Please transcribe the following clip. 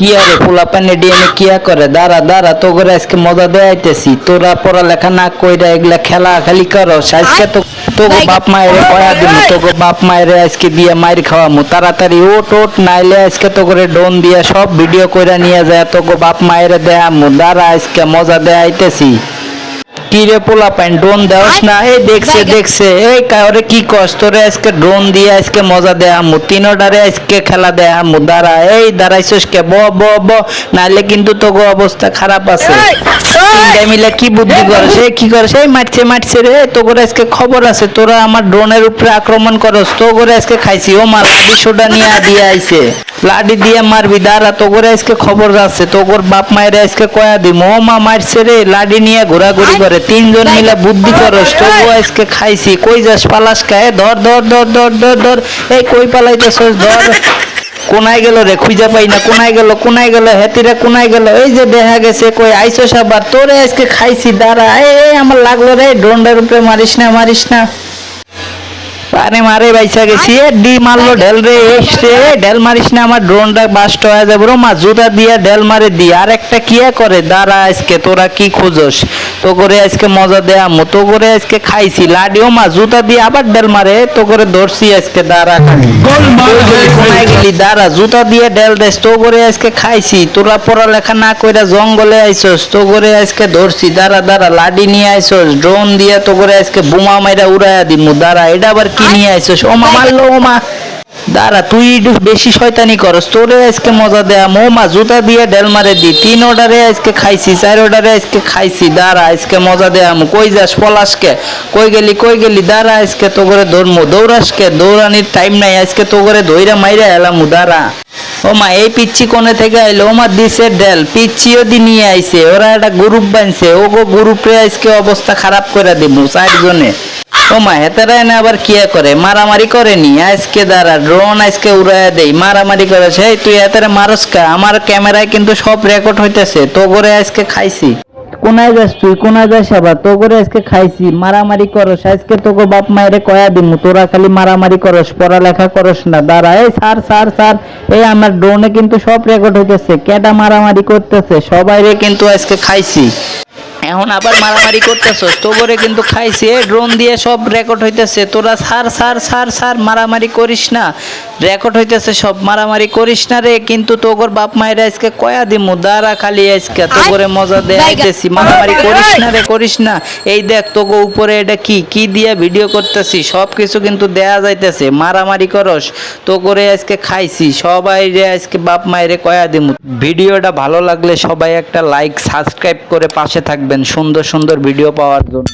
কি আরে পোলা পানি ডিএমএ কিয়া করে? দাঁড়া দাঁড়া তো করে আজকে মজা দেয়াইতেছি তোরা পড়ালেখা না কইরা এগুলা খেলা খালি করো। আজকে তো তোগো বাপ মায়ের পয়া দিন তোগো বাপ মায়ের আজকে দিয়ে মায়ের খাওয়ামু। তাড়াতাড়ি ওট ওট নাইলে আজকে তো করে ডোন দিয়া সব ভিডিও কইরা নিয়ে যায় তোগো বাপ মায়ের দেয়ামু। দাঁড়া আজকে মজা দেয়াইতেছি কি রে পোলা পাইন ড্রোন দেওয়াস না। এই দেখছে দেখছে। এই কারে কি কষ্ট তোরে আজকে ড্রোন দিয়ে আজকে মজা দেয়া আমু। তিনোটারে আজকে খেলা দেয়া আমু। দাঁড়া এই দাঁড়াইছিস কে? ব ব ব। নাইলে কিন্তু তোগো অবস্থা খারাপ আছে। তিনটা মিলে কি বুদ্ধি করছে এই কি করছে এই মারছে মারছে রে। তোগোর আজকে খবর আছে। তোরা আমার ড্রোনের উপরে আক্রমণ করস। তোগোরে আজকে খাইছি। ও মার সোডা নিয়ে দিয়ে আইছে। লাডি দিয়ে মারবি দাঁড়া তোগোরে আজকে খবর আছে তোগোর বাপ মায়ের আজকে কয়া দিম ও মা মারছে রে লাডি নিয়ে ঘোরাঘুরি করে তিনজন মিলে বুদ্ধি করস তবু আজকে খাইছি কই যাস পালাস খায় ধর ধর ধর ধর ধর ধর এই কই পালাইতেছস ধর। কোনায় গেল রে খুঁজে পাই না কোনায় গেল কোনায় গেল হেতিরা কোনায় গেল এই যে দেখা গেছে কই আইসো সাবার তোরে আজকে খাইছি দাঁড়া এই আমার লাগল রে ডোন্ডার উপরে মারিস না মারিস না। আরে মারে বাইসা গেছি। ডি মারলো ঢেল রে এস ঢেল মারিস না আমার ড্রোনটা বাস্ট হয়ে যাবে। রো মা জুতা দিয়া ঢেল মারে দি। আর একটা কিয়া করে? দাঁড়া আজকে তোরা কি খোঁজস? তো করে আজকে মজা দেয়া মো তো করে আজকে খাইছি। লাডিও মা জুতা দিয়ে আবার ঢেল মারে তো করে ধরছি আজকে দাঁড়া। দাঁড়া জুতা দিয়ে ডেল দেস তো করে আজকে খাইছি তোরা পড়ালেখা না কইরা জঙ্গলে আইসস তো করে আজকে ধরছি দাঁড়া দাঁড়া লাডি নিয়ে আইসস ড্রোন দিয়ে তো করে আজকে বোমা মাইরা উড়াইয়া দিমু দাঁড়া এটা আবার কি নিয়ে আইসস ও মা মারলো ও মা দাঁড়া, তুই একটু বেশি শয়তানি করস। তোরে আজকে মজা দেয়া মো মা জুতা দিয়ে ডেল মারে দি। তিন অর্ডারে আজকে খাইছি, চার অর্ডারে আজকে খাইছি। দাঁড়া, আজকে মজা দেয়া মু কই যাস, পলাশকে? কই গেলি কই গেলি? দাঁড়া, আজকে তো করে ধরমু। দৌড়াসকে দৌড়ানির টাইম নাই, আজকে তো করে ধইরা মাইরা এলামু, দাঁড়া। ও মা, এই পিচ্ছি কোনে থেকে আইলো? ও মা, দিছে ডেল। পিচ্ছিও দি নিয়ে আইছে। ওরা একটা গ্রুপ বানছে। ও গো গ্রুপে আজকে অবস্থা খারাপ করে দিব চারজনে। ও মা হেতারা এনে আবার কিয়া করে? মারামারি করেনি। আজকে দাঁড়া ড্রোন আজকে উড়াইয়া দেই। মারামারি করেছে তুই এতারে মারস কা? আমার ক্যামেরায় কিন্তু সব রেকর্ড হইতেছে। তো করে আজকে খাইছি। কোনায় যাস তুই? কোনায় যাস আবার? তো করে আজকে খাইছি। মারামারি করস। আজকে তোকে বাপ মায়েরে কয়া দিমু, তোরা খালি মারামারি করস, পড়ালেখা করস না। দাঁড়া, এই স্যার স্যার স্যার এই আমার ড্রোনে কিন্তু সব রেকর্ড হইতেছে। কেডা মারামারি করতেছে? সবাইরে কিন্তু আজকে খাইছি। এখন আবার মারামারি করতেছস। তো করে কিন্তু খাইছে। ড্রোন দিয়ে সব রেকর্ড হইতেছে। তোরা সার সার সার সার মারামারি করিস না। রেকর্ড হইতেছে সব মারামারি করিস না রে কিন্তু তোগর বাপ মায়ের আজকে কয়া দিমু? দাঁড়া খালি আজকে তো করে মজা দেখাইতেছি মারামারি করিস না রে করিস না। এই দেখ তোগো উপরে এটা কি কি দিয়া ভিডিও করতেছি? সব কিছু কিন্তু দেয়া যাইতেছে। মারামারি করস তো করে আজকে খাইছি। সবাই রে আজকে বাপ মায়ের কয়া দিমু। ভিডিওটা ভালো লাগলে সবাই একটা লাইক সাবস্ক্রাইব করে পাশে থাকবেন সুন্দর সুন্দর ভিডিও পাওয়ার জন্য।